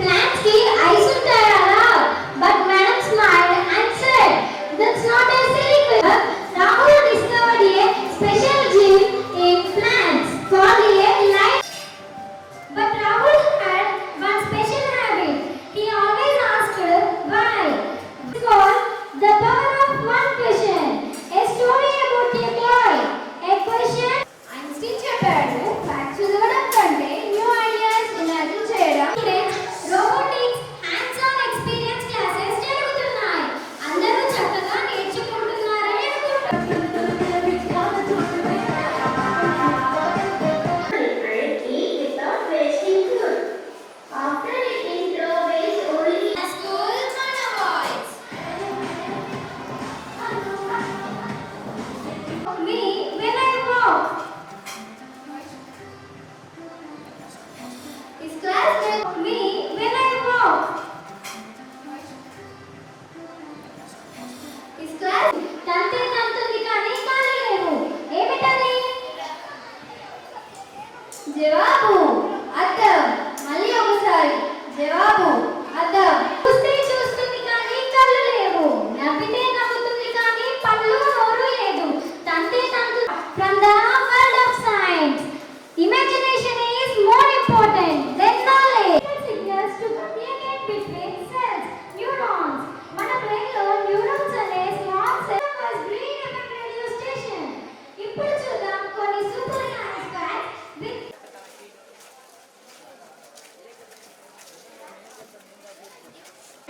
Plants జవాబు అర్థం మళ్ళీ ఒకసారి. జవాబు అర్థం చూస్తే చూస్తుంది కానీ కళ్ళు లేవు. నవ్వితే నవ్వుతుంది కానీ పళ్ళు నోరు లేదు. తంతే తంతు. From the world of science imagination is more important than knowledge signals to communicate between cells neurons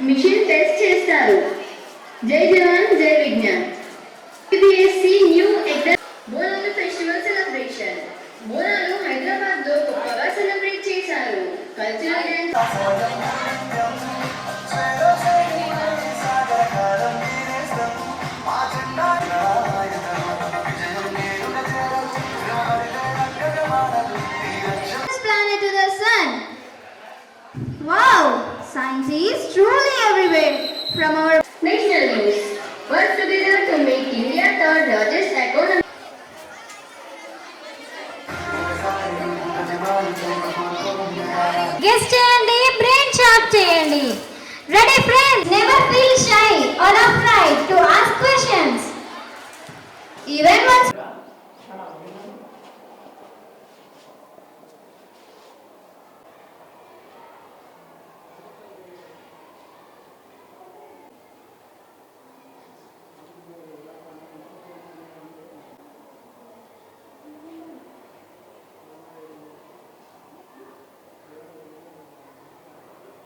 mission test చేస్తారు. జై జవాన్ జై Vignan. UPSC new exam. Bonalu festival celebration. Bonalu హైదరాబాద్లో గొప్పగా సెలబ్రేట్ చేశారు. Cultural Science is truly everywhere. From our dictionaries, work together to make India the largest economy. Guess చేయండి Brain Sharp చేయండి Ready, friends? Never feel shy or afraid to ask questions. Even once